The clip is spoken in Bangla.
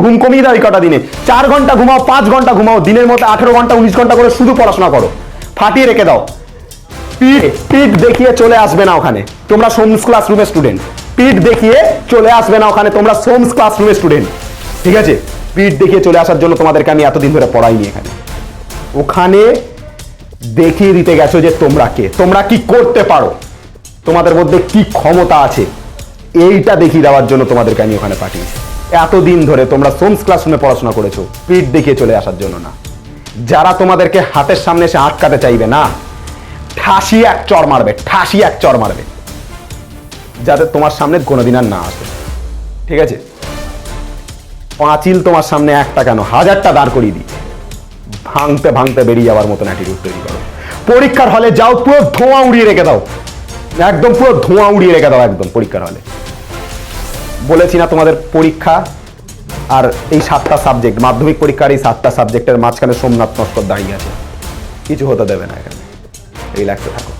ঘুম কমিয়ে দাও এই কটা দিনে। চার ঘণ্টা ঘুমাও, পাঁচ ঘণ্টা ঘুমাও, দিনের মধ্যে আঠেরো ঘণ্টা, উনিশ ঘণ্টা করে শুধু পড়াশোনা করো। ফাটিয়ে রেখে দাও। পিঠ পিঠ দেখিয়ে চলে আসবে না ওখানে। তোমরা সোমস ক্লাসরুমের স্টুডেন্ট পিঠ দেখিয়ে চলে আসবে না ওখানে। তোমরা সোমস ক্লাসরুমের স্টুডেন্ট ঠিক আছে? পিঠ দেখিয়ে চলে আসার জন্য তোমাদেরকে আমি এতদিন ধরে পড়াইনি এখানে। ওখানে দেখিয়ে দিতে গেছো যে তোমরা কে? তোমরা কি করতে পারো? তোমাদের মধ্যে কি ক্ষমতা আছে? এইটা দেখিয়ে দেওয়ার জন্য তোমাদেরকে আমি ওখানে পাঠিয়েছি। এতদিন ধরে তোমরা সোমস ক্লাসরুমে পড়াশোনা করেছ, পিঠ দেখিয়ে চলে আসার জন্য না। যারা তোমাদেরকে হাতের সামনে এসে আটকাতে চাইবে না, ঠাসি এক চর মারবে, ঠাসি এক চর মারবে, যাতে তোমার সামনে কোনোদিন আর না আসে। ঠিক আছে? পাঁচিল তোমার সামনে একটা কেন? হাজারটা দাঁড় করিয়ে দিই। ভাঙতে ভাঙতে বেরিয়ে যাওয়ার মতন অ্যাটিটিউড তৈরি করো। পরীক্ষার হলে যাও, পুরো ধোঁয়া উড়িয়ে রেখে দাও। একদম পুরো ধোঁয়া উড়িয়ে রেখে দাও একদম পরীক্ষার হলে। বলেছি না তোমাদের পরীক্ষা আর এই সাতটা সাবজেক্ট মাধ্যমিক পরীক্ষার এই সাতটা সাবজেক্টের মাঝখানে সোমনাথ নস্কর দাঁড়িয়ে আছে। কিছু হতে দেবে না এখানে। এই লাগতে থাকো।